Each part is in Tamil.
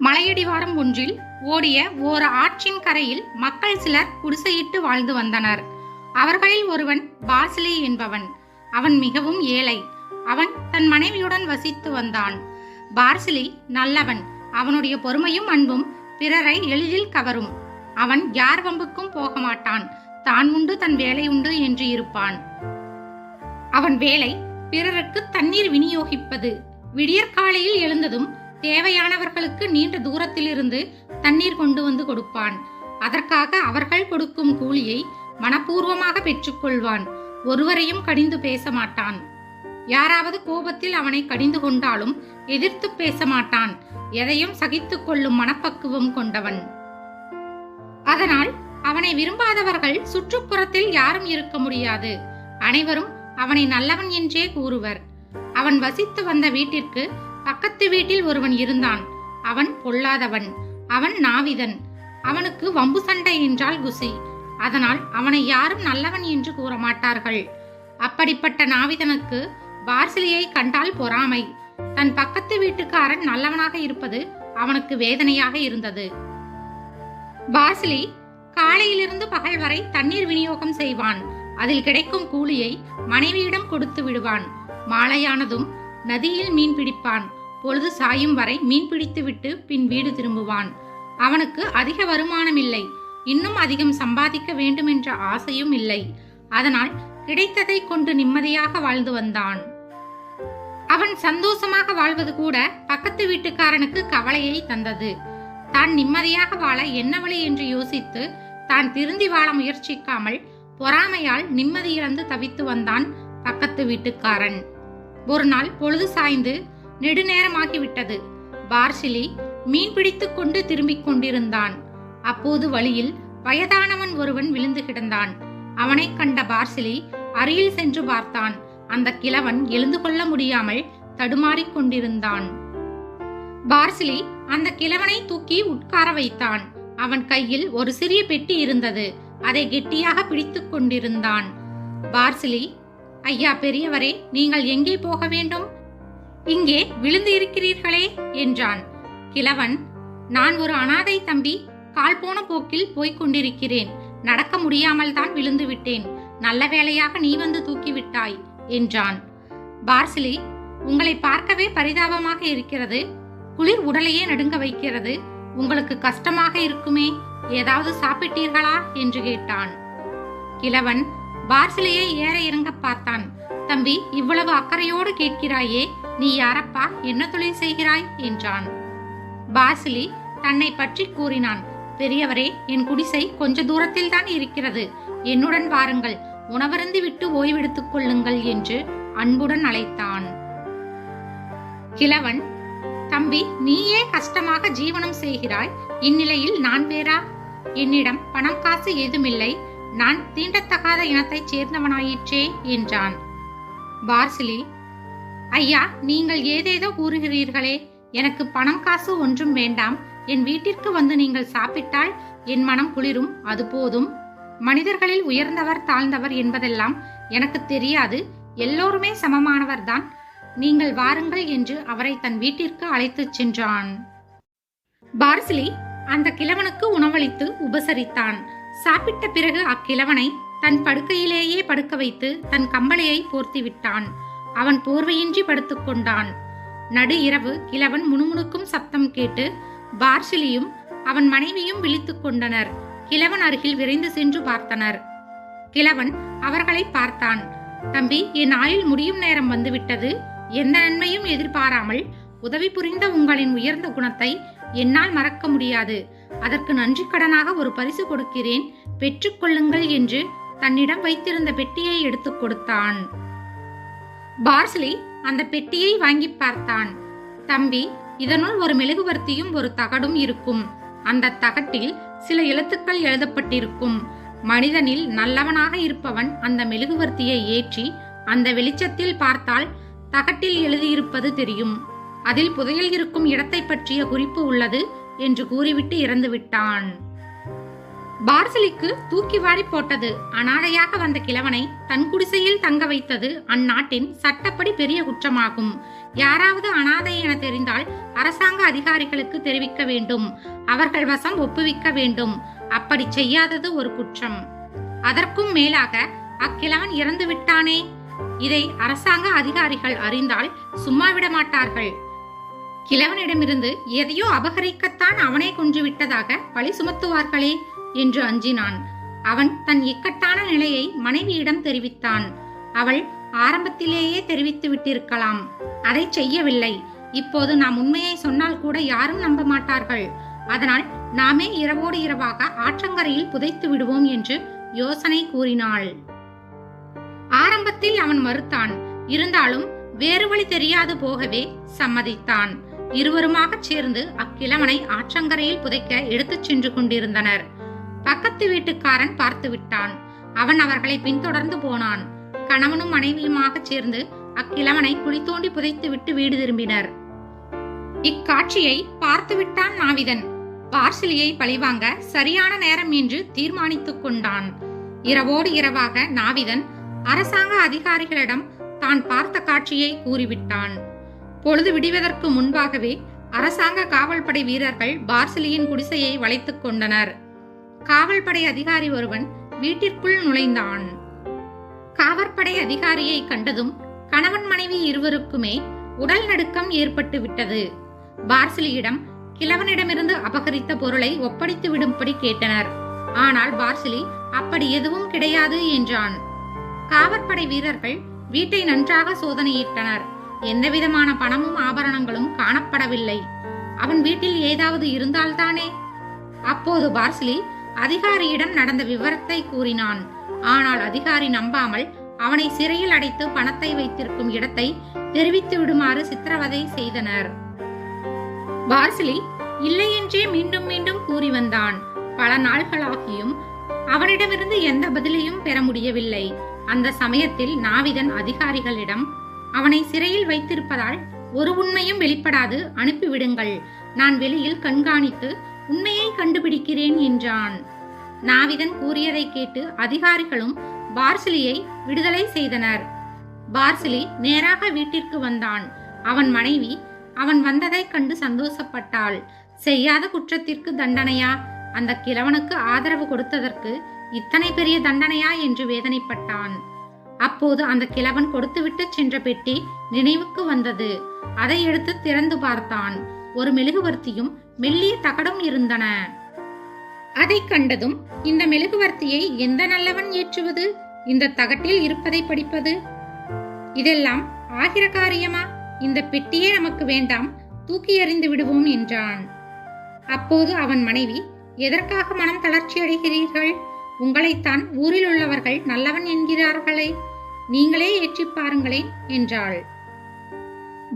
மலையடிவாரம் ஒன்றில் ஓடிய ஓர் ஆற்றின் கரையில் மக்கள் சிலர் குடிசையிட்டு வாழ்ந்து வந்தனர். அவர்களில் ஒருவன் பாசிலி என்பவன். அவன் மிகவும் ஏழை. அவன் தன் மனைவியுடன் வசித்து வந்தான். பார்சிலி நல்லவன். அவனுடைய பொறுமையும் அன்பும் பிறரை எளிதில் கவரும். அவன் யார் வம்புக்கும் போக மாட்டான் தான் உண்டு தன் வேலை உண்டு என்று இருப்பான். அவன் வேலை பிறருக்கு தண்ணீர் விநியோகிப்பது. விடியற்காலையில் எழுந்ததும் தேவையானவர்களுக்கு நீண்ட தூரத்திலிருந்து தண்ணீர் கொண்டு வந்து கொடுப்பான். அதற்காக அவர்கள் கொடுக்கும் கூலியை மனப்பூர்வமாக பெற்றுக்கொள்வான். ஒருவரையும் கடிந்து பேச மாட்டான். யாராவது கோபத்தில் அவனை கடிந்து கொண்டாலும் எதிர்த்து பேச மாட்டான். எதையும் சகித்துக் கொள்ளும் மனப்பக்குவம் கொண்டவன். அதனால் அவனை விரும்பாதவர்கள் சுற்றுப்புறத்தில் யாரும் இருக்க முடியாது. அனைவரும் அவனை நல்லவன் என்றே கூறுவர். அவன் வசித்து வந்த வீட்டிற்கு பக்கத்து வீட்டில் ஒருவன் இருந்தான். அவன் பொல்லாதவன். அவன் நாவிதன். அவனுக்கு வம்பு சண்டை என்றால் குசி. அதனால் அவனை யாரும் நல்லவன் என்று கூற மாட்டார்கள் அப்படிப்பட்ட நாவிதனுக்கு பார்சிலியை கண்டால் பொறாமை. தன் பக்கத்து வீட்டுக்காரன் நல்லவனாக இருப்பது அவனுக்கு வேதனையாக இருந்தது. பார்சிலி காலையிலிருந்து பகல் வரை தண்ணீர் விநியோகம் செய்வான். அதில் கிடைக்கும் கூலியை மனைவியிடம் கொடுத்து விடுவான். மாலையானதும் நதியில் மீன் பிடிப்பான். பொழுது சாயும் வரை மீன் பிடித்துவிட்டு பின் வீடு திரும்புவான். அவனுக்கு அதிக வருமானம் இல்லை இன்னும் அதிகம் சம்பாதிக்க வேண்டும் என்ற ஆசையும் இல்லை. அதனால் கிடைத்ததை கொண்டு நிம்மதியாக வாழ்ந்து வந்தான். அவன் சந்தோஷமாக வாழ்வது கூட பக்கத்து வீட்டுக்காரனுக்கு கவலையை தந்தது. தான் நிம்மதியாக வாழ என்ன வழி என்று யோசித்து தான் திருந்தி வாழ முயற்சிக்காமல் பொறாமையால் நிம்மதியிழந்து தவித்து வந்தான் பக்கத்து வீட்டுக்காரன். ஒரு நாள் பொழுது சாய்ந்து நெடுநேரமாகிவிட்டது. பார்சிலி மீன் பிடித்து கொண்டு திரும்பிக் கொண்டிருந்தான். அப்போது வழியில் வயதானவன் ஒருவன் விழுந்து கிடந்தான். அவனைக் கண்ட பார்சிலி அருகில் சென்று பார்த்தான். அந்த கிழவன் எழுந்து கொள்ள முடியாமல் தடுமாறிக் கொண்டிருந்தான். பார்சிலி அந்த கிழவனை தூக்கி உட்கார வைத்தான். அவன் கையில் ஒரு சிறிய பெட்டி இருந்தது. அதை கெட்டியாக பிடித்துக் கொண்டிருந்தான். பார்சிலி ஐயா பெரியவரே நீங்கள் எங்கே போக வேண்டும்? இங்கே விழுந்து இருக்கிறீர்களே என்றான். கிழவன் நான் ஒரு அனாதை தம்பி கால் போன போக்கில் போய்க் கொண்டிருக்கிறேன். நடக்க முடியாமல் தான் விழுந்து விட்டேன். நல்ல வேளையாக நீ வந்து தூக்கிவிட்டாய் என்றான். பார்சிலி உங்களை பார்க்கவே பரிதாபமாக இருக்கிறது. குளிர் உடலையே நடுங்க வைக்கிறது. உங்களுக்கு கஷ்டமாக இருக்குமே ஏதாவது சாப்பிட்டீர்களா என்று கேட்டான். கிழவன் பார்சிலியை ஏற இறங்க பார்த்தான். தம்பி இவ்வளவு அக்கறையோடு கேட்கிறாயே நீ யாரப்பா என்ன தொழில் செய்கிறாய்? என்றான். பாசிலி தன்னை பற்றி கூறினான் பெரியவரே என் குடிசை கொஞ்ச தூரத்தில் தான் இருக்கிறது. என்னுடன் வாருங்கள். உணவருந்து விட்டு ஓய்வெடுத்துக் கொள்ளுங்கள் என்று அன்புடன் அழைத்தான். கிழவன் தம்பி நீயே கஷ்டமாக ஜீவனம் செய்கிறாய்? இந்நிலையில் நான் வேறா? என்னிடம் பணம் காசு ஏதுமில்லை. நான் தீண்டத்தகாத இனத்தைச் சேர்ந்தவனாயிற்றே என்றான். பார்சிலி ஐயா நீங்கள் ஏதேதோ கூறுகிறீர்களே எனக்கு பணம் காசு ஒன்றும் வேண்டாம். என் வீட்டிற்கு வந்து நீங்கள் சாப்பிட்டால் என் மனம் குளிரும் அது போதும். மனிதர்களில் உயர்ந்தவர் தாழ்ந்தவர் என்பதெல்லாம் எனக்கு தெரியாது. எல்லோருமே சமமானவர்தான். நீங்கள் வாருங்கள் என்று அவரை தன் வீட்டிற்கு அழைத்துச் சென்றான். பார்சிலி அந்த கிழவனுக்கு உணவளித்து உபசரித்தான். சாப்பிட்ட பிறகு அக்கிழவனை தன் படுக்கையிலேயே படுக்க வைத்து தன் கம்பளையை போர்த்தி விட்டான். அவன் போர்வையின்றி படுத்துக்கொண்டான். நடு இரவு கிழவன் முணுமுணுக்கும் சத்தம் கேட்டு பார்சிலியும் அவன் மனைவியும் விழித்துக் கொண்டனர். கிழவன் அருகில் விரைந்து சென்று பார்த்தனர். கிழவன் அவர்களை பார்த்தான். தம்பி என் ஆயுள் முடியும் நேரம் வந்துவிட்டது. எந்த நன்மையும் எதிர்பாராமல் உதவி புரிந்த உங்களின் உயர்ந்த குணத்தை என்னால் மறக்க முடியாது. அதற்கு நன்றி கடனாக ஒரு பரிசு கொடுக்கிறேன். பெற்றுக்கொள்ளுங்கள் என்று தன்னிடம் வைத்திருந்த பெட்டியை எடுத்துக் கொடுத்தான். பார்ஸ்லி அந்த பெட்டியை வாங்கி பார்த்தான். தம்பி இதனுள் ஒரு மெழுகுவர்த்தியும் ஒரு தகடும் இருக்கும். அந்த தகட்டில் சில எழுத்துக்கள் எழுதப்பட்டிருக்கும். மனிதனில் நல்லவனாக இருப்பவன் அந்த மெழுகுவர்த்தியை ஏற்றி அந்த வெளிச்சத்தில் பார்த்தால் தகட்டில் எழுதியிருப்பது தெரியும். அதில் புதையல் இருக்கும் இடத்தை பற்றிய குறிப்பு உள்ளது என்று கூறிவிட்டு இறந்துவிட்டான். பார்சலிக்கு தூக்கி வாரி போட்டது. அனாதையாக வந்த கிழவனை தன் குடிசையில் தங்க வைத்தது அந்நாட்டின் சட்டப்படி பெரிய குற்றமாகும். யாராவது அனாதை என தெரிந்தால் அரசாங்க அதிகாரிகளுக்கு தெரிவிக்க வேண்டும். அவர்கள் வசம் ஒப்புவிக்க வேண்டும். அப்படி செய்யாதது ஒரு குற்றம். அதற்கும் மேலாக அக்கிழவன் இறந்து விட்டானே? இதை அரசாங்க அதிகாரிகள் அறிந்தால் சும்மா விட மாட்டார்கள். கிழவனிடமிருந்து எதையோ அபகரிக்கத்தான் அவனை கொன்று விட்டதாக பழி சுமத்துவார்களே? என்று அஞ்சினான். அவன் தன் இக்கட்டான நிலையை மனைவியிடம் தெரிவித்தான். அவள் ஆரம்பத்திலேயே தெரிவித்து விட்டிருக்கலாம். அதை செய்யவில்லை. இப்போது நாம் உண்மையை சொன்னால் கூட யாரும் நம்ப மாட்டார்கள். அதனால் நாமே இரவோடு இரவாக ஆற்றங்கரையில் புதைத்து விடுவோம் என்று யோசனை கூறினாள். ஆரம்பத்தில் அவன் மறுத்தான். இருந்தாலும் வேறு வழி தெரியாது போகவே சம்மதித்தான். இருவருமாக சேர்ந்து அக்கிழவனை ஆற்றங்கரையில் புதைக்க எடுத்துச் சென்று கொண்டிருந்தனர். பக்கத்து வீட்டுக்காரன் பார்த்து விட்டான். அவன் அவர்களை பின்தொடர்ந்து போனான். கணவனும் மனைவியுமாக சேர்ந்து அக்கிழவனை குழி தோண்டி புதைத்து விட்டு வீடு திரும்பினர். இக்காட்சியை பார்த்து விட்டான் நாவிதன். பார்சிலியை பழிவாங்க சரியான நேரம் என்று தீர்மானித்துக் கொண்டான். இரவோடு இரவாக நாவிதன் அரசாங்க அதிகாரிகளிடம் தான் பார்த்த காட்சியை கூறிவிட்டான். பொழுது விடிவதற்கு முன்பாகவே அரசாங்க காவல்படை வீரர்கள் பார்சிலியின் குடிசையை வளைத்துக் கொண்டனர். காவல்படை அதிகாரி ஒருவன் வீட்டிற்குள் நுழைந்தான். காவற்படை அதிகாரியை கண்டதும் கணவன் மனைவி இருவருக்குமே உடல் நடுக்கம் ஏற்பட்டு விட்டது. பார்சிலியிடம் கிழவனிடமிருந்து அபகரித்த பொருளை ஒப்படைத்து விடும்படி கேட்டனர். ஆனால் பார்சிலி அப்படி எதுவும் கிடையாது என்றான். காவற்படை வீரர்கள் வீட்டை நன்றாக சோதனையிட்டனர். எந்தவிதமான பணமும் ஆபரணங்களும் காணப்படவில்லை. அவன் வீட்டில் ஏதாவது இருந்தால்தானே? அப்போது பார்சிலி அதிகாரியிடம் நடந்த விவரத்தை கூறினான். ஆனால் அதிகாரி நம்பாமல் அவனை சிறையில் அடைத்து பணத்தை வைத்திருக்கும் இடத்தை தெரிவித்து விடுமாறு சித்திரவதை செய்தனர். பார்சிலி இல்லை என்றே மீண்டும் மீண்டும் கூறி வந்தான். பல நாள்களாகியும் அவனிடமிருந்து எந்த பதிலையும் பெற முடியவில்லை. அந்த சமயத்தில் நாவிதன் அதிகாரிகளிடம் அவனை சிறையில் வைத்திருப்பதால் ஒரு உண்மையும் வெளிப்படாது அனுப்பிவிடுங்கள். நான் வெளியில் கண்காணித்து உண்மையை கண்டுபிடிக்கிறேன் என்றான். நாவிதன் கூறியதை கேட்டு அதிகாரிகளும் பார்சிலியை விடுதலை செய்தனர். பார்சிலி நேராக வீட்டிற்கு வந்தான். அவன் மனைவி அவன் வந்ததைக் கண்டு சந்தோஷப்பட்டாள். செய்யாத குற்றத்திற்கு தண்டனையா? அந்த கிழவனுக்கு ஆதரவு கொடுத்ததற்கு இத்தனை பெரிய தண்டனையா? என்று வேதனைப்பட்டான். அப்போது அந்த கிழவன் கொடுத்துவிட்டு சென்ற பெட்டி நினைவுக்கு வந்தது. அதை எடுத்து திறந்து பார்த்தான். ஒரு மெழுகுவர்த்தியும் மெல்லிய தகடும் இருந்தன. அதை கண்டதும் இந்த மெழுகுவர்த்தியை எந்த நல்லவன் ஏற்றுவது? இந்த தகட்டில் இருப்பதை படிப்பது? இதெல்லாம் ஆகிற காரியமா? இந்த பெட்டியே நமக்கு வேண்டாம் தூக்கி எறிந்து விடுவோம் என்றான். அப்போது அவன் மனைவி எதற்காக மனம் தளர்ச்சி அடைகிறீர்கள்? உங்களைத்தான் ஊரில் உள்ளவர்கள் நல்லவன் என்கிறார்களே. நீங்களே ஏற்றிப் பாருங்களேன் என்றாள்.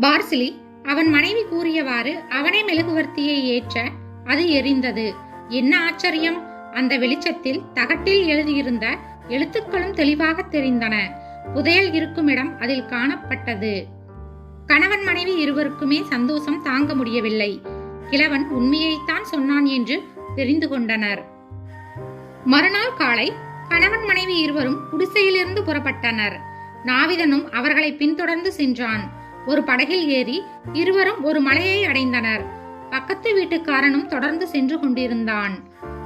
பார்சிலி அவன் மனைவி கூறியவாறு அவனே மெழுகுவர்த்தியை ஏற்ற அது எரிந்தது. என்ன ஆச்சரியம்? அந்த வெளிச்சத்தில் தகட்டில் எழுதியிருந்த எழுத்துக்களும் தெளிவாக தெரிந்தன. புதையல் இருக்கும் இடம் அதில் காணப்பட்டது. கணவன் மனைவி இருவருக்குமே சந்தோஷம் தாங்க முடியவில்லை. கிழவன் உண்மையைத்தான் சொன்னான் என்று தெரிந்து கொண்டனர். மறுநாள் காலை கணவன் மனைவி இருவரும் குடிசையிலிருந்து புறப்பட்டனர். நாவிதனும் அவர்களை பின்தொடர்ந்து சென்றான். ஒரு படகில் ஏறி இருவரும் ஒரு மலையை அடைந்தனர். பக்கத்து வீட்டுக்காரனும் தொடர்ந்து சென்று கொண்டிருந்தான்.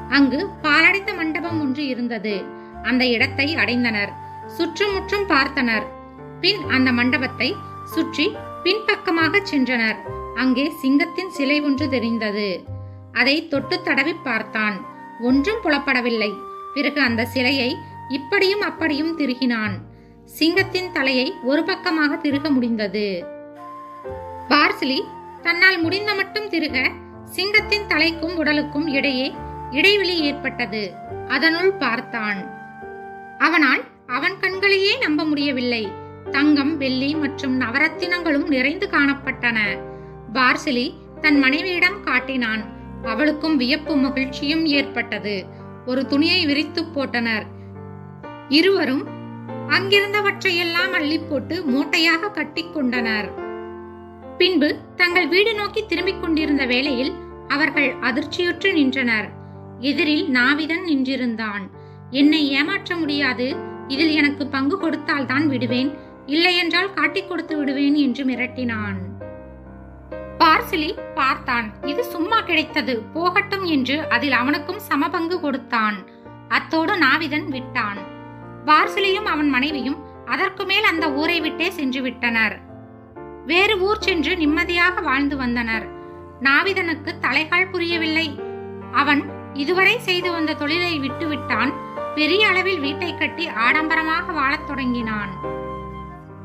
அங்கு பாலடைத்த மண்டபம் ஒன்று இருந்தது. அந்த இடத்தை அடைந்தனர். சுற்றுமுற்றும் பார்த்தனர். பின் அந்த மண்டபத்தை சுற்றி பின்பக்கமாக சென்றனர். அங்கே சிங்கத்தின் சிலை ஒன்று தெரிந்தது. அதை தொட்டு தடவி பார்த்தான். ஒன்றும் புலப்படவில்லை. பிறகு அந்த சிலையை இப்படியும் அப்படியும் திருகினான். சிங்கத்தின் தலையை ஒரு பக்கமாக திருக முடிந்தது. பார்சிலி தன்னால் முடிந்த மட்டும் திருக சிங்கத்தின் தலைக்கும் உடலுக்கும் இடையே இடைவெளி ஏற்பட்டது. அதனுள் பார்த்தான். அவனால் அவன் கண்களையே நம்ப முடியவில்லை. தங்கம் வெள்ளி மற்றும் நவரத்தினங்களும் நிறைந்து காணப்பட்டன. பார்சிலி தன் மனைவியிடம் காட்டினான். அவளுக்கும் வியப்பு மகிழ்ச்சியும் ஏற்பட்டது. ஒரு துணியை விரித்து போட்டனர். இருவரும் அங்கிருந்தவற்றையெல்லாம் அள்ளி போட்டு மூட்டையாக கட்டிக்கொண்டனர் பின்பு தங்கள் வீடு நோக்கி திரும்பிக் கொண்டிருந்த வேளையில் அவர்கள் அதிர்ச்சியுற்று நின்றனர். எதிரில் நாவிதன் நின்றிருந்தான். என்னை ஏமாற்ற முடியாது. இதில் எனக்கு பங்கு கொடுத்தால்தான் விடுவேன். இல்லையென்றால் காட்டிக் கொடுத்து விடுவேன் என்று மிரட்டினான். பார்சிலி பார்த்தான். இது சும்மா கிடைத்தது. போகட்டும் என்று அதில் அவனுக்கும் சமபங்கு கொடுத்தான். அத்தோடு நாவிதன் விட்டான். பார்சிலியும் அவன் மனைவியும் அதற்கு மேல் அந்த ஊரை விட்டே சென்று விட்டனர். வேறு ஊர் சென்று நிம்மதியாக வாழ்ந்து வந்தனர். நாவிதனுக்கு தலைகால் புரியவில்லை. அவன் இதுவரை செய்து வந்த தொழிலை விட்டுவிட்டான். பெரிய அளவில் வீட்டை கட்டி ஆடம்பரமாக வாழத் தொடங்கினான்.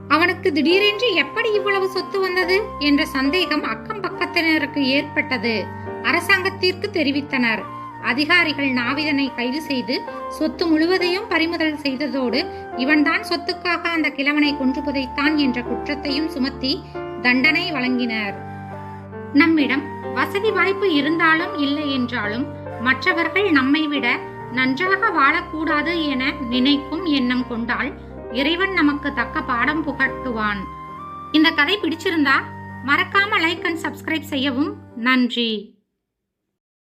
அவனுக்கு திடீரென்று எப்படி இவ்வளவு சொத்து வந்தது? என்ற சந்தேகம் அக்கம் பக்கத்தினருக்கு ஏற்பட்டது. அரசாங்கத்திற்கு தெரிவித்தனர். அதிகாரிகள் நாவிதனை கைது செய்து சொத்து முழுவதையும் பறிமுதல் செய்ததோடு இவன்தான் சொத்துக்காக அந்த கிழவனை கொன்று புதைத்தான் என்ற குற்றத்தையும் சுமத்தி தண்டனை வழங்கினர். நம்மிடம் வசதி வாய்ப்பு இருந்தாலும் இல்லை என்றாலும் மற்றவர்கள் நம்மை விட நன்றாக வாழக்கூடாது என நினைக்கும் எண்ணம் கொண்டால் இறைவன் நமக்கு தக்க பாடம் புகட்டுவான். இந்த கதை பிடிச்சிருந்தா மறக்காம லைக் அண்ட் சப்ஸ்கிரைப் செய்யவும். நன்றி.